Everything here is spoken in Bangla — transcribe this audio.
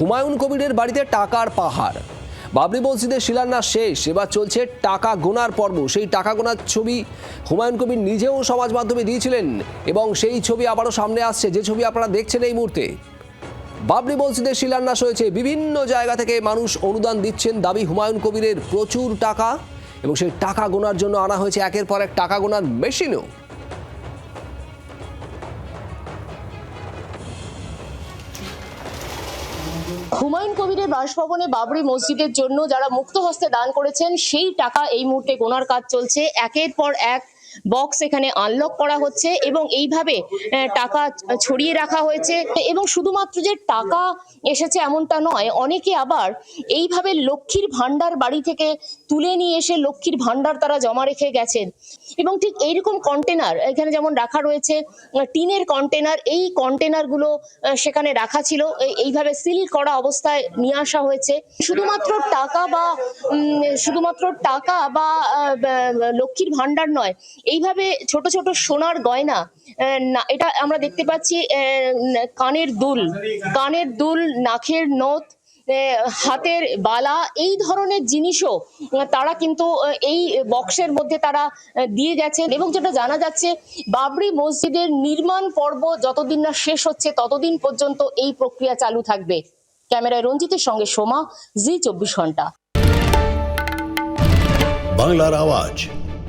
হুমায়ুন কবিরের বাড়িতে টাকার পাহাড়। বাবরি মসজিদের শিলান্যাস শেষ, এবার চলছে টাকা গোনার পর্ব। সেই টাকা গোনার ছবি হুমায়ুন কবির নিজেও সমাজ মাধ্যমে দিয়েছিলেন এবং সেই ছবি আবারও সামনে আসছে। যে ছবি আপনারা দেখছেন এই মুহূর্তে, বাবরি মসজিদের শিলান্যাস হয়েছে। বিভিন্ন জায়গা থেকে মানুষ অনুদান দিচ্ছেন। দাবি, হুমায়ুন কবিরের প্রচুর টাকা এবং সেই টাকা গোনার জন্য আনা হয়েছে। একের পর এক টাকা গোনার মেশিনও। হুমায়ুন কবিরের বাসভবনে বাবরি মসজিদের জন্য যারা মুক্ত হস্তে দান করেছেন, সেই টাকা এই মুহূর্তে গোনার কাজ চলছে। একের পর এক বক্স এখানে আনলক করা হচ্ছে এবং এইভাবে টাকা ছড়িয়ে রাখা হয়েছে এবং শুধুমাত্র যে টাকা এসেছে এমনটা নয়, অনেকে আবার এইভাবে লক্ষ্মীর ভান্ডার বাড়ি থেকে তুলে নিয়ে এসে লক্ষ্মীর ভান্ডার তারা জমা রেখে গেছেন। এবং ঠিক এইরকম কন্টেনার এখানে যেমন রাখা রয়েছে টিনের কন্টেনার এই কন্টেনারগুলো সেখানে রাখা ছিল এইভাবে সিল করা অবস্থায় নিয়ে আসা হয়েছে। শুধুমাত্র টাকা বা শুধুমাত্র টাকা বা লক্ষ্মীর ভান্ডার নয় এইভাবে ছোট ছোট সোনার গয়না এটা আমরা দেখতে পাচ্ছি কানের দুল কানের দুল নাখের নথ হাতের বালা, এই ধরনের জিনিসও তারা কিন্তু এই বক্সের মধ্যে তারা দিয়ে গেছেন এবং যেটা জানা যাচ্ছে, বাবরি মসজিদের নির্মাণ পর্ব যতদিন না শেষ হচ্ছে, ততদিন পর্যন্ত এই প্রক্রিয়া চালু থাকবে। ক্যামেরায় রঞ্জিতের সঙ্গে সোমা, জি চব্বিশ ঘণ্টা। বাংলার আওয়াজ